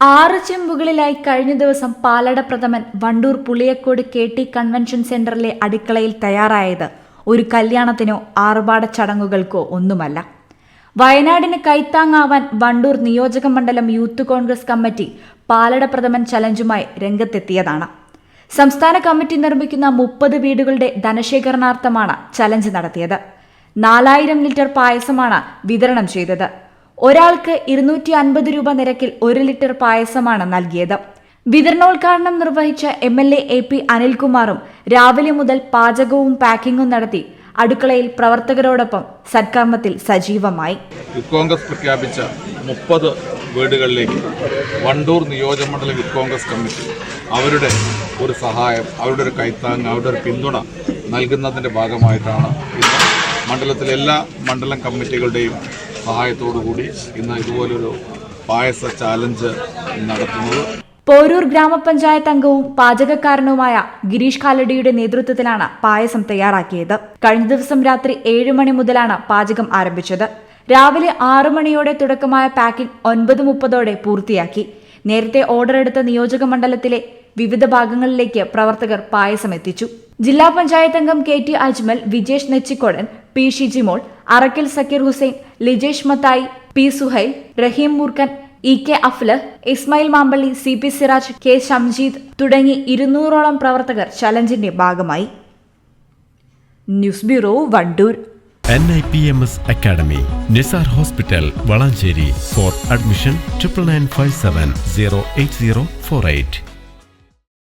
ആറ് ചെമ്പുകളിലായി കഴിഞ്ഞ ദിവസം palada pradhaman Wandoor Puliyakode K T convention സെന്ററിലെ അടുക്കളയിൽ തയ്യാറായത്. ഒരു കല്യാണത്തിനോ ആറുപാട ചടങ്ങുകൾക്കോ ഒന്നുമല്ല. വയനാടിന് കൈത്താങ്ങാവാൻ വണ്ടൂർ നിയോജക മണ്ഡലം യൂത്ത് കോൺഗ്രസ് കമ്മിറ്റി പാലട പ്രഥമൻ ചലഞ്ചുമായി രംഗത്തെത്തിയതാണ്. സംസ്ഥാന കമ്മിറ്റി നിർമ്മിക്കുന്ന മുപ്പത് വീടുകളുടെ ധനശേഖരണാർത്ഥമാണ് ചലഞ്ച് നടത്തിയത്. നാലായിരം ലിറ്റർ പായസമാണ് വിതരണം ചെയ്തത്. ഒരാൾക്ക് ഇരുന്നൂറ്റി അൻപത് രൂപ നിരക്കിൽ ഒരു ലിറ്റർ പായസമാണ് നൽകിയത്. വിതരണോദ്ഘാടനം നിർവഹിച്ച M L A A P അനിൽകുമാറും രാവിലെ മുതൽ പാചകവും പാക്കിങ്ങും നടത്തി അടുക്കളയിൽ പ്രവർത്തകരോടൊപ്പം സത്കർമ്മത്തിൽ സജീവമായി. കോൺഗ്രസ് പ്രഖ്യാപിച്ച മുപ്പത് വീടുകളിലേക്ക് വണ്ടൂർ നിയോജകമണ്ഡലം യൂത്ത് കോൺഗ്രസ് കമ്മിറ്റി അവരുടെ ഒരു സഹായം അവരുടെ ഒരു കൈത്താങ് അവരുടെ ഒരു പിന്തുണ നൽകുന്നതിന്റെ ഭാഗമായിട്ടാണ് ഇന്ന് മണ്ഡലത്തിലെ എല്ലാ മണ്ഡലം കമ്മിറ്റികളുടെയും സഹായത്തോടുകൂടി ഇന്ന് ഇതുപോലൊരു പായസ ചാലഞ്ച് നടത്തുന്നത്. പോരൂർ ഗ്രാമപഞ്ചായത്ത് അംഗവും പാചകക്കാരനുമായ ഗിരീഷ് കാലടിയുടെ നേതൃത്വത്തിലാണ് പായസം തയ്യാറാക്കിയത്. കഴിഞ്ഞ ദിവസം രാത്രി ഏഴ് മണി മുതലാണ് പാചകം ആരംഭിച്ചത്. രാവിലെ ആറു മണിയോടെ തുടക്കമായ പാക്കിംഗ് ഒൻപത് മുപ്പതോടെ പൂർത്തിയാക്കി. നേരത്തെ ഓർഡർ എടുത്ത നിയോജക മണ്ഡലത്തിലെ വിവിധ ഭാഗങ്ങളിലേക്ക് പ്രവർത്തകർ പായസം എത്തിച്ചു. ജില്ലാ പഞ്ചായത്ത് അംഗം K T Ajmal Vijesh Nechikodan P Shijimol Arakkal Sakeer Hussain Lijesh Mathai P Suhail Rahim Murkhan E K Afl Ismail Mampally C P Siraj K Shamjeed തുടങ്ങി ഇരുന്നൂറോളം പ്രവർത്തകർ ചലഞ്ചിന്റെ ഭാഗമായി. News bureau Wandoor. N I P M S academy Nisar hospital Valanchery for admission triple nine five seven zero eight zero four eight